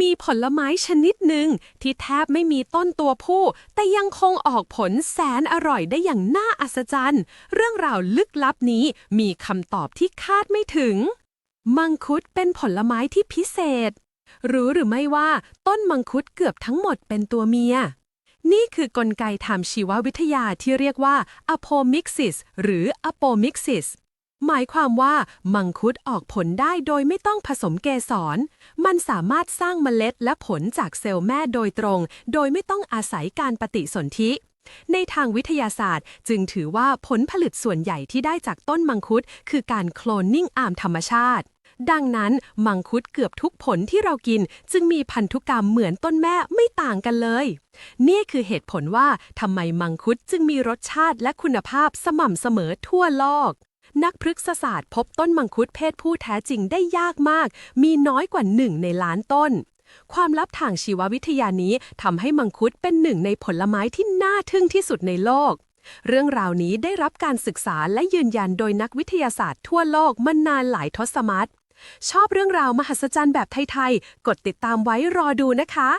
มีผลไม้ชนิดหนึ่งที่แทบไม่มีต้นตัวผู้ แต่ยังคงออกผลแสนอร่อยได้อย่างน่าอัศจรรย์ เรื่องราวลึกลับนี้มีคำตอบที่คาดไม่ถึง มังคุดเป็นผลไม้ที่พิเศษ รู้หรือไม่ว่าต้นมังคุดเกือบทั้งหมดเป็นตัวเมีย นี่คือกลไกทางชีววิทยาที่เรียกว่า apomixis หรือ apomixis หมายความว่ามังคุดออกผลได้โดยไม่ต้องผสมเกสร มันสามารถสร้างเมล็ดและผลจากเซลล์แม่โดยตรง โดยไม่ต้องอาศัยการปฏิสนธิ ในทางวิทยาศาสตร์ จึงถือว่าผลผลิตส่วนใหญ่ที่ได้จากต้นมังคุด คือการโคลนนิ่งอามธรรมชาติ ดังนั้น มังคุดเกือบทุกผลที่เรากิน จึงมีพันธุกรรมเหมือนต้นแม่ไม่ต่างกันเลย นี่คือเหตุผลว่าทำไมมังคุดจึงมีรสชาติและคุณภาพสม่ำเสมอทั่วโลก นักพฤกษศาสตร์พบต้นมังคุดเพศผู้แท้จริงได้ยากมาก มีน้อยกว่าหนึ่งในล้านต้น ความลับทางชีววิทยานี้ทำให้มังคุดเป็นหนึ่งในผลไม้ที่น่าทึ่งที่สุดในโลก เรื่องราวนี้ได้รับการศึกษาและยืนยันโดยนักวิทยาศาสตร์ทั่วโลกมานานหลายทศวรรษ ชอบเรื่องราวมหัศจรรย์แบบไทย ๆ กดติดตามไว้รอดูนะคะ